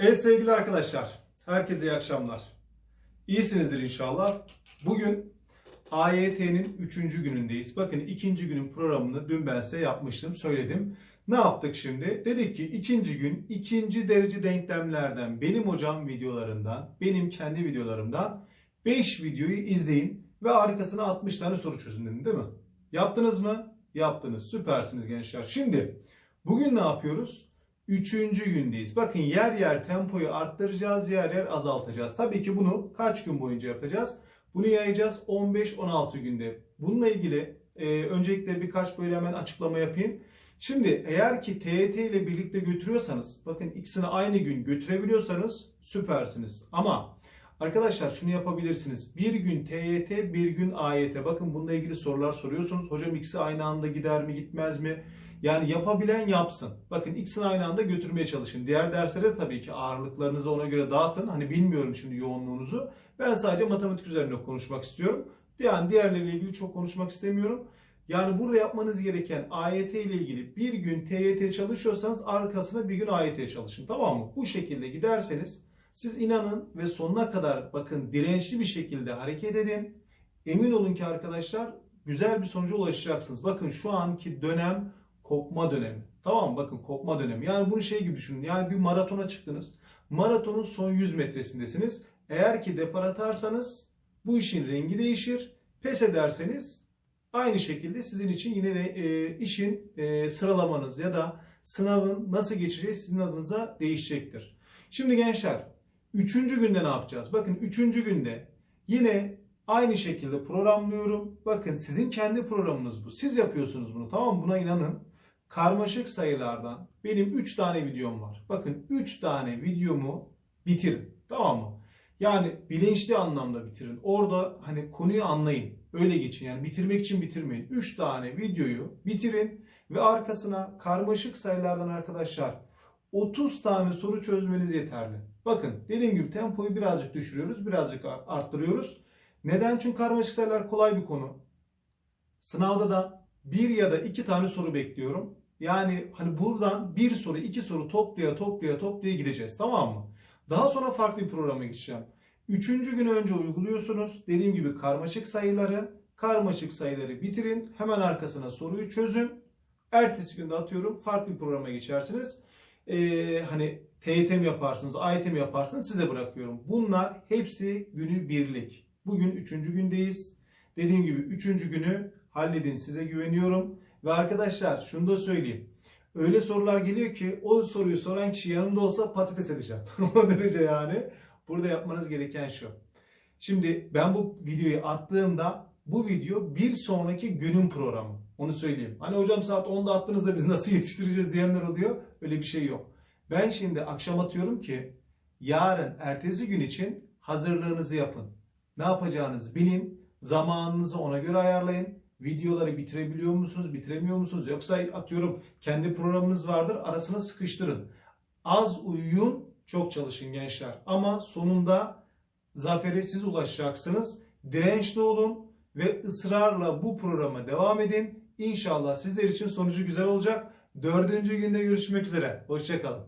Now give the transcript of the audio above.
Evet sevgili arkadaşlar, herkese iyi akşamlar. İyisinizdir inşallah. Bugün AYT'nin 3. günündeyiz. Bakın ikinci günün programını dün ben size yapmıştım, söyledim. Ne yaptık şimdi? Dedik ki ikinci gün ikinci derece denklemlerden benim hocam videolarından, benim kendi videolarımdan 5 videoyu izleyin ve arkasına 60 tane soru çözün dedim değil mi? Yaptınız mı? Yaptınız. Süpersiniz gençler. Şimdi bugün ne yapıyoruz? Üçüncü gündeyiz. Bakın yer yer tempoyu arttıracağız, yer yer azaltacağız. Tabii ki bunu kaç gün boyunca yapacağız? Bunu yayacağız 15-16 günde. Bununla ilgili e, öncelikle birkaç böyle hemen açıklama yapayım. Şimdi eğer ki TET ile birlikte götürüyorsanız, bakın ikisini aynı gün götürebiliyorsanız süpersiniz. Ama arkadaşlar şunu yapabilirsiniz. Bir gün TYT, bir gün AYT. Bakın bununla ilgili sorular soruyorsunuz. Hocam ikisi aynı anda gider mi, gitmez mi? Yani yapabilen yapsın. Bakın ikisini aynı anda götürmeye çalışın. Diğer derslere tabii ki ağırlıklarınızı ona göre dağıtın. Hani bilmiyorum şimdi yoğunluğunuzu. Ben sadece matematik üzerine konuşmak istiyorum. Yani diğerleriyle ilgili çok konuşmak istemiyorum. Yani burada yapmanız gereken AYT ile ilgili bir gün TYT çalışıyorsanız arkasına bir gün AYT çalışın. Tamam mı? Bu şekilde giderseniz siz inanın ve sonuna kadar bakın dirençli bir şekilde hareket edin. Emin olun ki arkadaşlar güzel bir sonuca ulaşacaksınız. Bakın şu anki dönem kopma dönemi. Tamam? Bakın kopma dönemi. Yani bunu şey gibi düşünün. Yani bir maratona çıktınız. Maratonun son 100 metresindesiniz. Eğer ki depar atarsanız bu işin rengi değişir. Pes ederseniz aynı şekilde sizin için yine de e, işin e, sıralamanız ya da sınavın nasıl geçeceği sizin adınıza değişecektir. Şimdi gençler üçüncü günde ne yapacağız? Bakın üçüncü günde yine aynı şekilde programlıyorum. Bakın sizin kendi programınız bu. Siz yapıyorsunuz bunu tamam mı? Buna inanın karmaşık sayılardan benim 3 tane videom var. Bakın 3 tane videomu bitirin. Tamam mı? Yani bilinçli anlamda bitirin. Orada hani konuyu anlayın. Öyle geçin. Yani bitirmek için bitirmeyin. 3 tane videoyu bitirin ve arkasına karmaşık sayılardan arkadaşlar 30 tane soru çözmeniz yeterli. Bakın dediğim gibi tempoyu birazcık düşürüyoruz, birazcık arttırıyoruz. Neden? Çünkü karmaşık sayılar kolay bir konu. Sınavda da bir ya da iki tane soru bekliyorum. Yani hani buradan bir soru, iki soru toplaya toplaya toplaya gideceğiz. Tamam mı? Daha sonra farklı bir programa geçeceğim. Üçüncü gün önce uyguluyorsunuz. Dediğim gibi karmaşık sayıları, karmaşık sayıları bitirin. Hemen arkasına soruyu çözün. Ertesi günde atıyorum farklı bir programa geçersiniz. Ee, hani TYT yaparsınız, AYT yaparsınız size bırakıyorum. Bunlar hepsi günü birlik. Bugün üçüncü gündeyiz. Dediğim gibi üçüncü günü halledin size güveniyorum. Ve arkadaşlar şunu da söyleyeyim. Öyle sorular geliyor ki o soruyu soran kişi yanımda olsa patates edeceğim. o derece yani. Burada yapmanız gereken şu. Şimdi ben bu videoyu attığımda bu video bir sonraki günün programı. Onu söyleyeyim. Hani hocam saat 10'da attığınızda biz nasıl yetiştireceğiz diyenler oluyor. Öyle bir şey yok. Ben şimdi akşam atıyorum ki yarın ertesi gün için hazırlığınızı yapın. Ne yapacağınızı bilin. Zamanınızı ona göre ayarlayın. Videoları bitirebiliyor musunuz, bitiremiyor musunuz? Yoksa atıyorum kendi programınız vardır arasına sıkıştırın. Az uyuyun, çok çalışın gençler. Ama sonunda zafere siz ulaşacaksınız. Dirençli olun ve ısrarla bu programa devam edin. İnşallah sizler için sonucu güzel olacak. Dördüncü günde görüşmek üzere. Hoşçakalın.